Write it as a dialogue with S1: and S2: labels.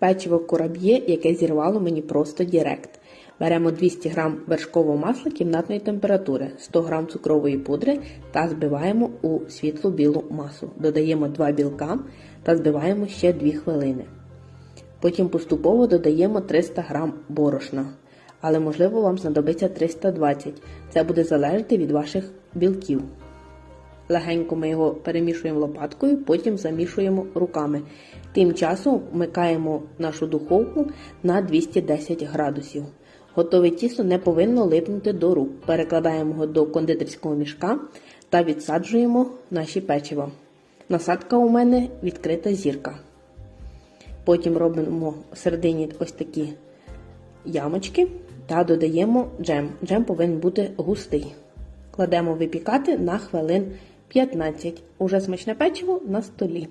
S1: печиво кураб'є, яке зірвало мені просто дірект. Беремо 200 г вершкового масла кімнатної температури, 100 г цукрової пудри та збиваємо у світлу білу масу. Додаємо 2 білка та збиваємо ще 2 хвилини. Потім поступово додаємо 300 г борошна, але можливо вам знадобиться 320. Це буде залежати від ваших білків. Легенько ми його перемішуємо лопаткою, потім замішуємо руками. Тим часом вмикаємо нашу духовку на 210 градусів. Готове тісто не повинно липнути до рук. Перекладаємо його до кондитерського мішка та відсаджуємо наші печива. Насадка у мене відкрита зірка. Потім робимо всередині ось такі ямочки та додаємо джем. Джем повинен бути густий. Кладемо випікати на хвилин 15. Уже смачне печиво на столі.